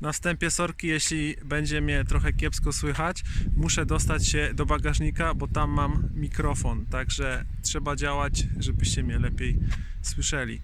Na wstępie sorki, jeśli będzie mnie trochę kiepsko słychać, muszę dostać się do bagażnika, bo tam mam mikrofon, także trzeba działać, żebyście mnie lepiej słyszeli.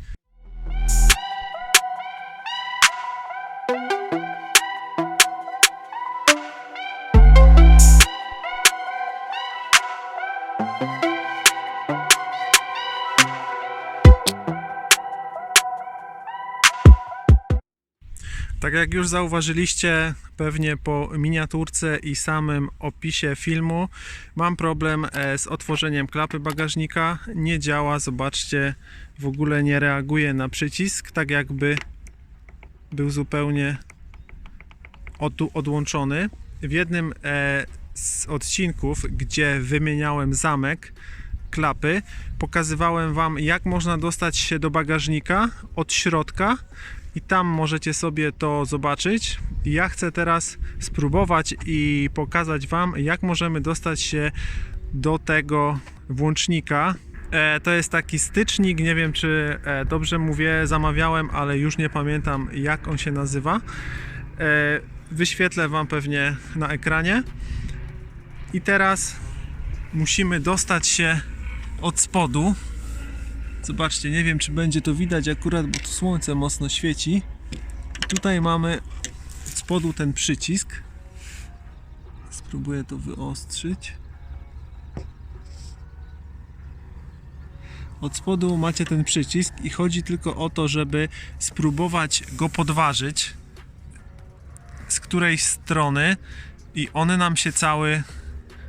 Tak jak już zauważyliście, pewnie po miniaturce i samym opisie filmu, mam problem e, z otworzeniem klapy bagażnika. Nie działa, zobaczcie, w ogóle nie reaguje na przycisk, tak jakby był zupełnie odłączony. W jednym e, z odcinków, gdzie wymieniałem zamek klapy, pokazywałem Wam, jak można dostać się do bagażnika od środka i tam możecie sobie to zobaczyć. Ja chcę teraz spróbować i pokazać Wam, jak możemy dostać się do tego włącznika. E, to jest taki stycznik, nie wiem czy e, dobrze mówię, zamawiałem, ale już nie pamiętam jak on się nazywa. E, wyświetlę Wam pewnie na ekranie. I teraz musimy dostać się od spodu. Zobaczcie, nie wiem czy będzie to widać akurat, bo tu słońce mocno świeci. Tutaj mamy od spodu ten przycisk. Spróbuję to wyostrzyć. Od spodu macie ten przycisk i chodzi tylko o to, żeby spróbować go podważyć z którejś strony i on nam się cały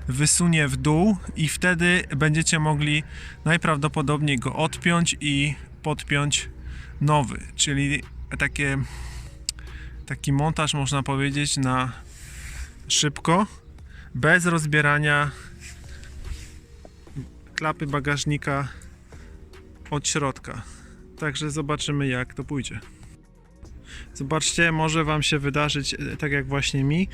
wysunie w dół i wtedy będziecie mogli najprawdopodobniej go odpiąć i podpiąć nowy, czyli takie taki montaż można powiedzieć na szybko, bez rozbierania klapy bagażnika od środka. Także zobaczymy jak to pójdzie. Zobaczcie, może Wam się wydarzyć e, tak jak właśnie mi,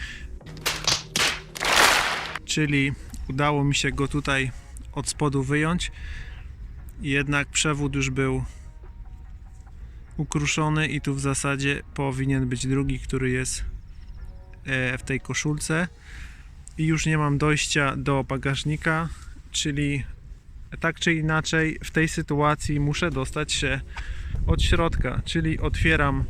czyli udało mi się go tutaj od spodu wyjąć. Jednak przewód już był ukruszony i tu w zasadzie powinien być drugi, który jest e, w tej koszulce. I już nie mam dojścia do bagażnika, czyli tak czy inaczej w tej sytuacji muszę dostać się od środka, czyli otwieram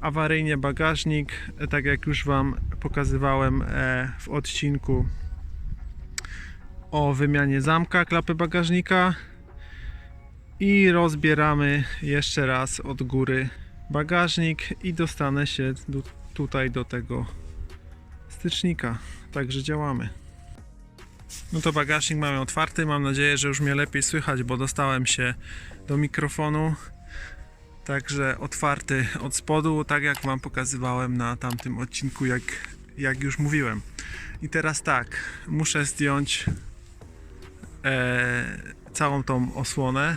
awaryjnie bagażnik, e, tak jak już Wam pokazywałem e, w odcinku o wymianie zamka klapy bagażnika i rozbieramy jeszcze raz od góry bagażnik i dostanę się do, tutaj do tego stycznika. Także działamy. No to bagażnik mamy otwarty. Mam nadzieję, że już mnie lepiej słychać, bo dostałem się do mikrofonu. Także otwarty od spodu, tak jak Wam pokazywałem na tamtym odcinku, jak, jak już mówiłem. I teraz tak, muszę zdjąć całą tą osłonę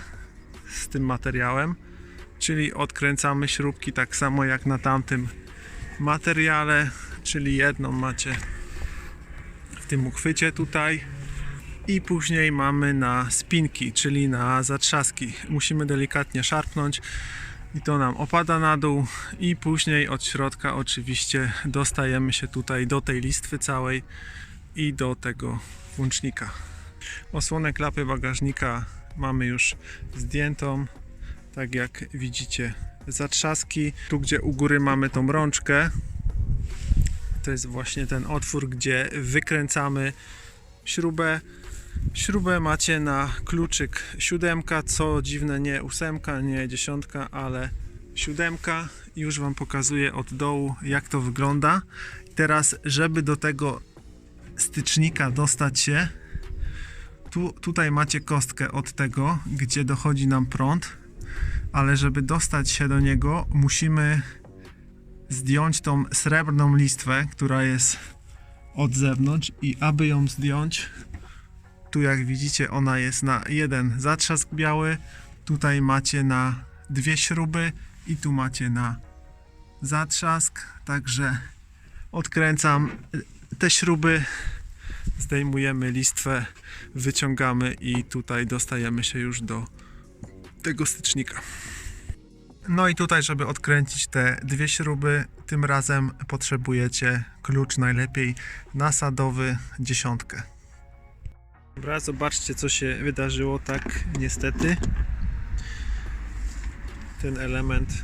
z tym materiałem, czyli odkręcamy śrubki tak samo jak na tamtym materiale, czyli jedną macie w tym uchwycie tutaj i później mamy na spinki, czyli na zatrzaski. Musimy delikatnie szarpnąć i to nam opada na dół i później od środka oczywiście dostajemy się tutaj do tej listwy całej i do tego włącznika. Osłonę klapy bagażnika mamy już zdjętą, tak jak widzicie zatrzaski. Tu gdzie u góry mamy tą rączkę, to jest właśnie ten otwór, gdzie wykręcamy śrubę. Śrubę macie na kluczyk siódemka, co dziwne nie ósemka, nie dziesiątka, ale siódemka. Już Wam pokazuję od dołu jak to wygląda. Teraz, żeby do tego stycznika dostać się, tu, tutaj macie kostkę od tego, gdzie dochodzi nam prąd, ale żeby dostać się do niego, musimy zdjąć tą srebrną listwę, która jest od zewnątrz i aby ją zdjąć, tu jak widzicie ona jest na jeden zatrzask biały, tutaj macie na dwie śruby i tu macie na zatrzask, także odkręcam te śruby, zdejmujemy listwę, wyciągamy i tutaj dostajemy się już do tego stycznika. No i tutaj, żeby odkręcić te dwie śruby, tym razem potrzebujecie klucz najlepiej nasadowy dziesiątkę. Dobra, zobaczcie co się wydarzyło, tak niestety. Ten element,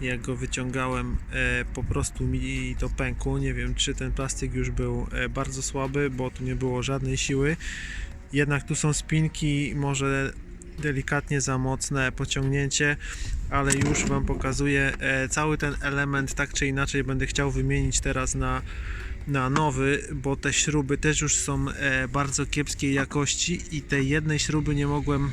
jak go wyciągałem, e, po prostu mi to pękło. Nie wiem, czy ten plastik już był e, bardzo słaby, bo tu nie było żadnej siły. Jednak tu są spinki, może delikatnie za mocne pociągnięcie, ale już Wam pokazuję e, cały ten element, tak czy inaczej będę chciał wymienić teraz na, na nowy, bo te śruby też już są bardzo kiepskiej jakości i tej jednej śruby nie mogłem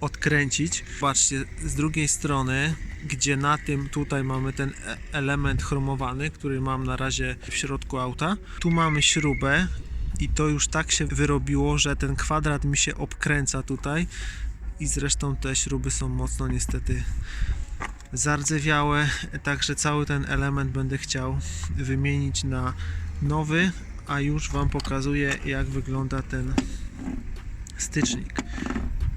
odkręcić. Patrzcie, z drugiej strony, gdzie na tym tutaj mamy ten e- element chromowany, który mam na razie w środku auta, tu mamy śrubę i to już tak się wyrobiło, że ten kwadrat mi się obkręca tutaj i zresztą te śruby są mocno niestety zardzewiałe, także cały ten element będę chciał wymienić na nowy, a już Wam pokazuję jak wygląda ten stycznik.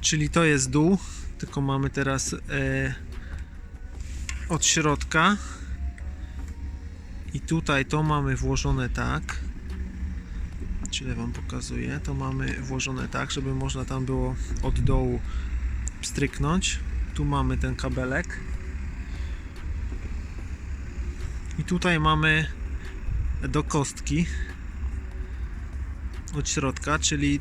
Czyli to jest dół, tylko mamy teraz e, od środka i tutaj to mamy włożone tak Czyli Wam pokazuję, to mamy włożone tak, żeby można tam było od dołu stryknąć. Tu mamy ten kabelek. I tutaj mamy do kostki od środka, czyli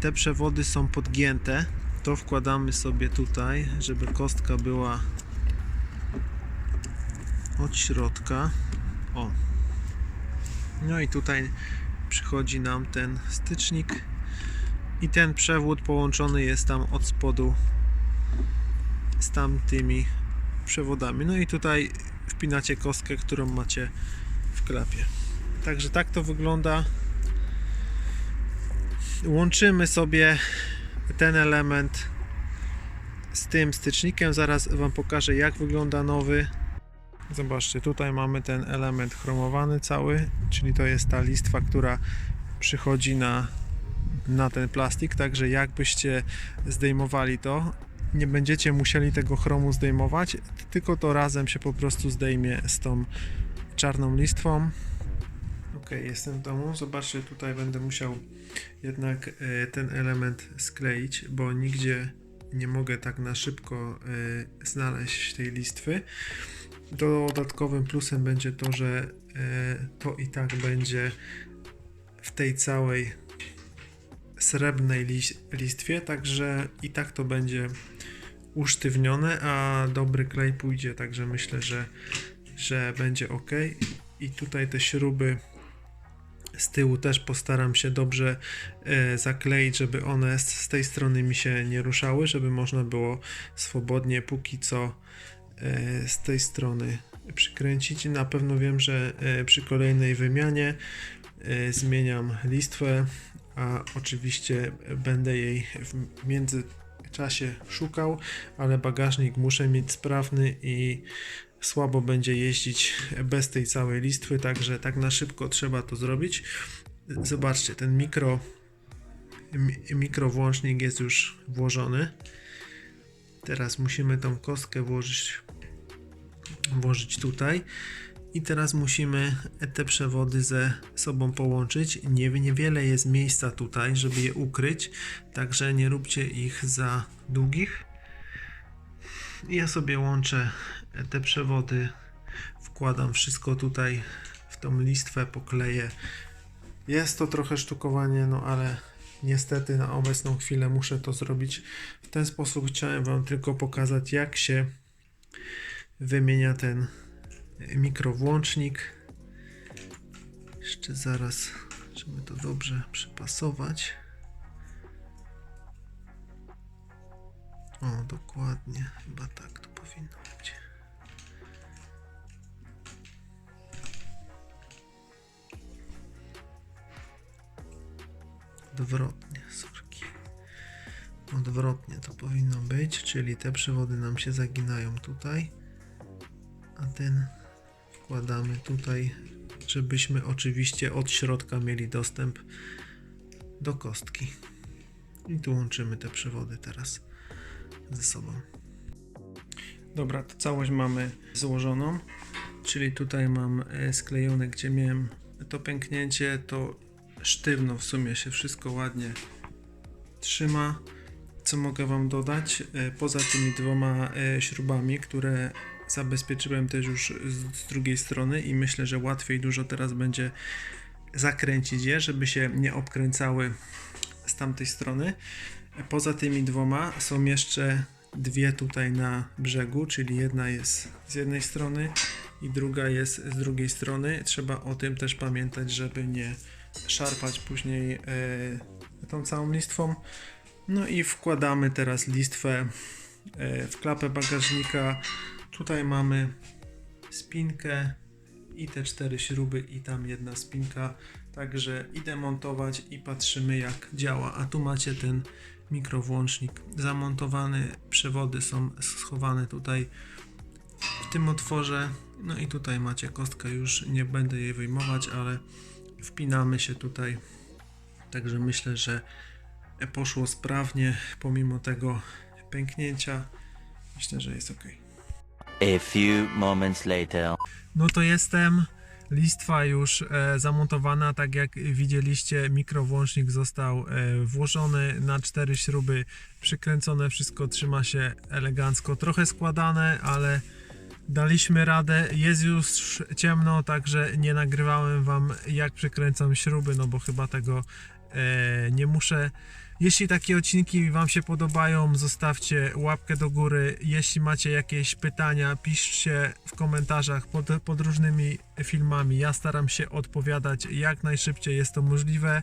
te przewody są podgięte. To wkładamy sobie tutaj, żeby kostka była od środka. O. No i tutaj przychodzi nam ten stycznik i ten przewód połączony jest tam od spodu z tamtymi przewodami. No i tutaj wpinacie kostkę, którą macie w klapie. Także tak to wygląda. Łączymy sobie ten element z tym stycznikiem. Zaraz Wam pokażę, jak wygląda nowy. Zobaczcie, tutaj mamy ten element chromowany cały, czyli to jest ta listwa, która przychodzi na, na ten plastik, także jakbyście zdejmowali to, nie będziecie musieli tego chromu zdejmować, tylko to razem się po prostu zdejmie z tą czarną listwą. Ok, jestem w domu. Zobaczcie, tutaj będę musiał jednak e, ten element skleić, bo nigdzie nie mogę tak na szybko e, znaleźć tej listwy. Dodatkowym plusem będzie to, że e, to i tak będzie w tej całej srebrnej lis- listwie, także i tak to będzie usztywnione, a dobry klej pójdzie, także myślę, że, że będzie ok. I tutaj te śruby z tyłu też postaram się dobrze e, zakleić, żeby one z, tej strony mi się nie ruszały, żeby można było swobodnie póki co z tej strony przykręcić. Na pewno wiem, że e, przy kolejnej wymianie e, zmieniam listwę, a oczywiście będę jej w międzyczasie szukał, ale bagażnik muszę mieć sprawny i słabo będzie jeździć bez tej całej listwy, także tak na szybko trzeba to zrobić. Zobaczcie, ten mikro mi- mikrowłącznik jest już włożony. Teraz musimy tą kostkę włożyć włożyć tutaj. I teraz musimy te przewody ze sobą połączyć. Nie, niewiele jest miejsca tutaj, żeby je ukryć, także nie róbcie ich za długich. Ja sobie łączę te przewody, wkładam wszystko tutaj w tą listwę, pokleję. Jest to trochę sztukowanie, no ale niestety na obecną chwilę muszę to zrobić. W ten sposób chciałem Wam tylko pokazać, jak się wymienia ten mikrowłącznik. Jeszcze zaraz, żeby to dobrze przypasować. O, dokładnie, chyba tak to powinno być. Odwrotnie, sorki. Odwrotnie to powinno być, czyli te przewody nam się zaginają tutaj a ten wkładamy tutaj, żebyśmy oczywiście od środka mieli dostęp do kostki. I tu łączymy te przewody teraz ze sobą. Dobra, to całość mamy złożoną, czyli tutaj mam e, sklejone, gdzie miałem to pęknięcie, to sztywno w sumie się wszystko ładnie trzyma. Co mogę Wam dodać? E, Poza tymi dwoma e, śrubami, które zabezpieczyłem też już z, drugiej strony i myślę, że łatwiej dużo teraz będzie zakręcić je, żeby się nie obkręcały z tamtej strony. E, Poza tymi dwoma są jeszcze dwie tutaj na brzegu, czyli jedna jest z jednej strony i druga jest z drugiej strony. Trzeba o tym też pamiętać, żeby nie szarpać później e, tą całą listwą. No i wkładamy teraz listwę e, w klapę bagażnika. Tutaj mamy spinkę i te cztery śruby i tam jedna spinka. Także idę montować i patrzymy jak działa. A tu macie ten mikrowłącznik zamontowany. Przewody są schowane tutaj w tym otworze. No i tutaj macie kostkę, już nie będę jej wyjmować, ale wpinamy się tutaj. Także myślę, że poszło sprawnie pomimo tego pęknięcia. Myślę, że jest ok. A few moments later. No to jestem. Listwa już e, zamontowana, tak jak widzieliście, mikrowłącznik został e, włożony na cztery śruby, przykręcone, wszystko trzyma się elegancko, trochę składane, ale daliśmy radę. Jest już ciemno, także nie nagrywałem Wam jak przykręcam śruby, no bo chyba tego e, nie muszę. Jeśli takie odcinki Wam się podobają, zostawcie łapkę do góry. Jeśli macie jakieś pytania, piszcie w komentarzach pod, pod różnymi filmami. Ja staram się odpowiadać jak najszybciej jest to możliwe.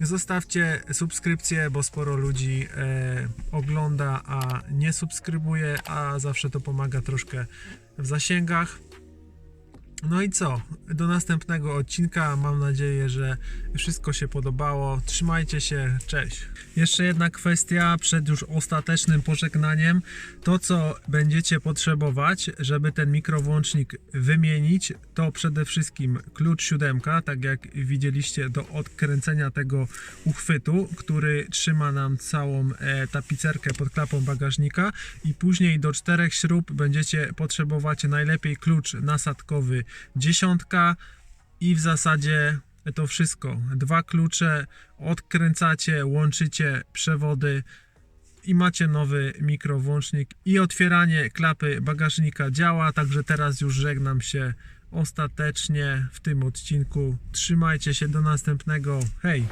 Zostawcie subskrypcję, bo sporo ludzi e, ogląda, a nie subskrybuje, a zawsze to pomaga troszkę w zasięgach. No i co? Do następnego odcinka. Mam nadzieję, że wszystko się podobało. Trzymajcie się, cześć. Jeszcze jedna kwestia przed już ostatecznym pożegnaniem. To, co będziecie potrzebować, żeby ten mikrowłącznik wymienić, to przede wszystkim klucz siódemka, tak jak widzieliście, do odkręcenia tego uchwytu, który trzyma nam całą e, tapicerkę pod klapą bagażnika i później do czterech śrub będziecie potrzebować najlepiej klucz nasadkowy dziesiątka i w zasadzie to wszystko. Dwa klucze, odkręcacie, łączycie przewody i macie nowy mikrowłącznik i otwieranie klapy bagażnika działa, także teraz już żegnam się ostatecznie w tym odcinku. Trzymajcie się do następnego. Hej!